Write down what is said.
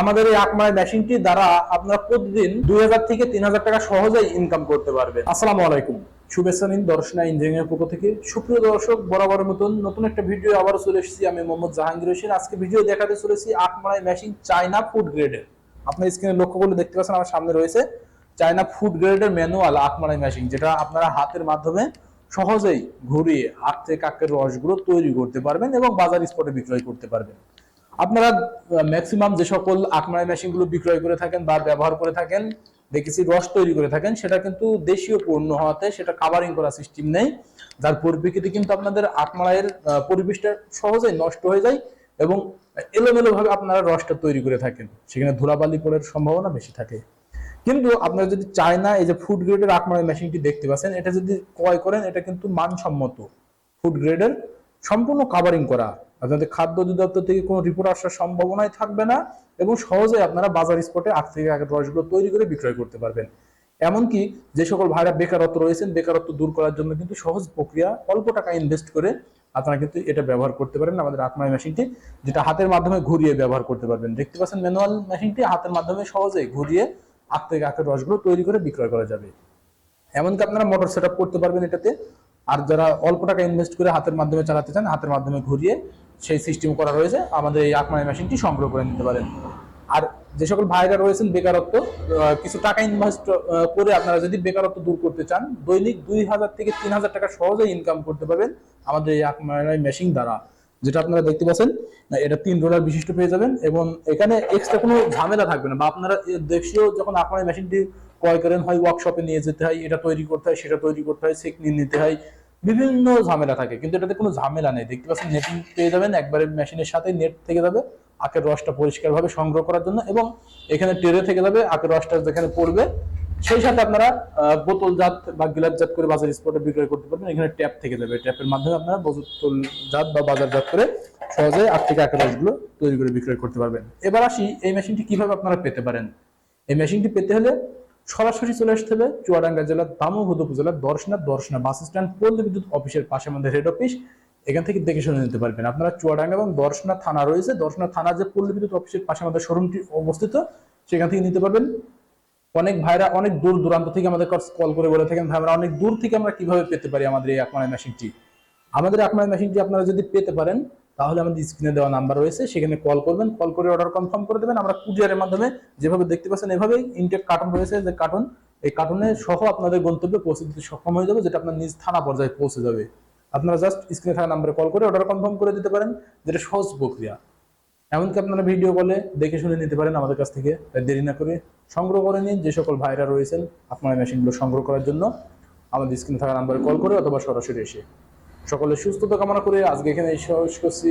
আমাদের এই আকমাই মেশিনটি দ্বারা আপনারা প্রতিদিন দুই হাজার থেকে তিন হাজার টাকা সহজেই ইনকাম করতে পারবেন। আসসালামু আলাইকুম। শুভেচ্ছা নিন দর্শনা ইঞ্জিনিয়ার পক্ষ থেকে। সুপ্রিয় দর্শক, বরাবরের মতন নতুন একটা ভিডিও আবার চলে এসেছি। আমি মোহাম্মদ জাহাঙ্গীর হোসেন। আজকে ভিডিও দেখাতে চলেছি আকমাই মেশিন চায়না ফুড গ্রেডের আপনার স্ক্রিনে লক্ষ্য করলে দেখতে পাচ্ছেন, আমার সামনে রয়েছে চায়না ফুড গ্রেডের ম্যানুয়াল আখমারাই মেশিন, যেটা আপনারা হাতের মাধ্যমে সহজেই ঘুরিয়ে হাত থেকে কাকের রসগুলো তৈরি করতে পারবেন এবং বাজার স্পটে বিক্রয় করতে পারবেন। আপনারা ম্যাক্সিমাম যে সকল আখমারাই মেশিনগুলো বিক্রয় করে থাকেন বা ব্যবহার করে থাকেন দেখেছি রস তৈরি করে থাকেন সেটা কিন্তু দেশীয় পণ্য হওয়াতে সেটা কাভারিং করা সিস্টেম নেই। যার পরিপ্রেক্ষিতে কিন্তু আপনাদের আখমারাইয়ের আহ, পরিবেশটা সহজেই নষ্ট হয়ে যায় এবং এলোমেলো ভাবে আপনারা রসটা তৈরি করে থাকেন। সেখানে ধুলাবালি পড়ার সম্ভাবনা বেশি থাকে। কিন্তু আপনারা যদি চায়না এই যে ফুড গ্রেডের আকমারি মেশিনটি দেখতে পাচ্ছেন এটা যদি ক্রয় করেন এটা কিন্তু মানসম্মত। ফুড গ্রেডের সম্পূর্ণ কাভারিং করা। আপনাদের খাদ্য অধিদপ্তর থেকে কোনো রিপোর্ট আসার সম্ভাবনাই থাকবে না এবং সহজে আপনারা বাজার স্পটে আখ থেকে আগের রসগুলো তৈরি করে বিক্রয় করতে পারবেন। এমনকি যে সকল ভাইরা বেকারত্ব রয়েছেন, বেকারত্ব দূর করার জন্য কিন্তু সহজ প্রক্রিয়া অল্প টাকা ইনভেস্ট করে আপনারা কিন্তু এটা ব্যবহার করতে পারেন আমাদের আকমাই মেশিনটি যেটা হাতের মাধ্যমে ঘুরিয়ে ব্যবহার করতে পারবেন। দেখতে পাচ্ছেন ম্যানুয়াল মেশিনটি হাতের মাধ্যমে সহজে ঘুরিয়ে আখ থেকে আখের রসগুলো তৈরি করে বিক্রয় করা যাবে। এমনকি আপনারা মোটর সেট করতে পারবেন এটাতে। আর যারা অল্প টাকা ইনভেস্ট করে হাতের মাধ্যমে চালাতে চান, হাতের মাধ্যমে ঘুরিয়ে সেই সিস্টেম করা রয়েছে, আমাদের এই আকমাই মেশিনটি সংগ্রহ করে নিতে পারেন। আর যে সকল ভাইরা রয়েছেন বেকারত্ব কিছু টাকা ইনভেস্ট করে আপনারা যদি বেকারত্ব দূর করতে চান, দৈনিক দুই হাজার থেকে তিন হাজার টাকা সহজেই ইনকাম করতে পারবেন আমাদের এই আকমাই মেশিন দ্বারা। যেটা আপনারা দেখতে পাচ্ছেন এটা তিন ডলার বিশিষ্ট পেয়ে যাবেন এবং এখানে এক্সট্রা কোনো ঝামেলা থাকবে না বা আপনারা দেশীয় যখন আপনার মেশিনটি ক্রয় করেন হয় ওয়ার্কশপে নিয়ে যেতে হয়, এটা তৈরি করতে হয়, সেটা তৈরি করতে হয় সেক নিতে হয়, বিভিন্ন ঝামেলা থাকে। কিন্তু এটাতে কোনো ঝামেলা নেই। দেখতে পাচ্ছেন নেটিং পেয়ে যাবেন, একবারে মেশিনের সাথে নেট থেকে যাবে, আখের রসটা পরিষ্কারভাবে সংগ্রহ করার জন্য এবং এখানে টেরে থেকে যাবে, আখের রসটা যেখানে পড়বে, সেই সাথে আপনারা বোতলজাত বা গ্লাসজাত করে বাজার স্পটে বিক্রয় করতে পারবেন। এখানে ট্যাপ থেকে যাবে। ট্যাপের মাধ্যমে আপনারা বোতলজাত বা বাজারজাত করে সহজে আখ থেকে আখের রসগুলো তৈরি করে বিক্রয় করতে পারবেন। এবার আসি, এই মেশিনটি কীভাবে আপনারা পেতে পারেন? এই মেশিনটি পেতে হলে সরাসরি চলে আসতে হবে চুয়াডাঙ্গা জেলার দামোহদ উপজেলার দর্শনা দর্শনা বাস স্ট্যান্ড, পল্লী বিদ্যুৎ অফিসের পাশে আমাদের হেড অফিস এখান থেকে দেখে শুনে নিতে পারবেন। আপনারা চুয়াডাঙ্গা এবং দর্শনা থানা রয়েছে। দর্শনা থানা যে পল্লী বিদ্যুৎ অফিসের পাশে আমাদের শোরুমটি অবস্থিত, সেখান থেকে নিতে পারবেন। অনেক ভাইরা অনেক দূর দূরান্ত থেকে আমাদের কল করে বলে থাকেন, ভাই, আমরা অনেক দূর থেকে আমরা কীভাবে পেতে পারি আমাদের এই আকমানের মেশিনটি আমাদের আকমানের মেশিনটি আপনারা যদি পেতে পারেন তাহলে আমাদের স্ক্রিনে দেওয়া নাম্বার রয়েছে, সেখানে কল করবেন কল করে অর্ডার কনফার্ম করে দেবেন। আমরা কুরিয়ারের মাধ্যমে যেভাবে দেখতে পাচ্ছেন, এভাবেই ইনটেক কার্টন রয়েছে, যে কার্টন এই কার্টনে সহ আপনাদের গন্তব্যে পৌঁছে দিতে সক্ষম হয়ে যাবে, যেটা আপনার নিজ থানা পর্যায়ে পৌঁছে যাবে। আপনারা জাস্ট স্ক্রিনে থাকা নাম্বারে কল করে অর্ডার কনফার্ম করে দিতে পারেন, যেটা সহজ প্রক্রিয়া। এমনকি আপনারা ভিডিও কলে দেখে শুনে নিতে পারেন আমাদের কাছ থেকে দেরি না করে সংগ্রহ করে নিন। যে সকল ভাইরা রয়েছেন, আপনার মেশিনগুলো সংগ্রহ করার জন্য আমাদের স্ক্রিনে থাকা নাম্বারে কল করে অথবা সরাসরি এসে সকলের সুস্থতা কামনা করে আজকে এখানে শেষ করছি।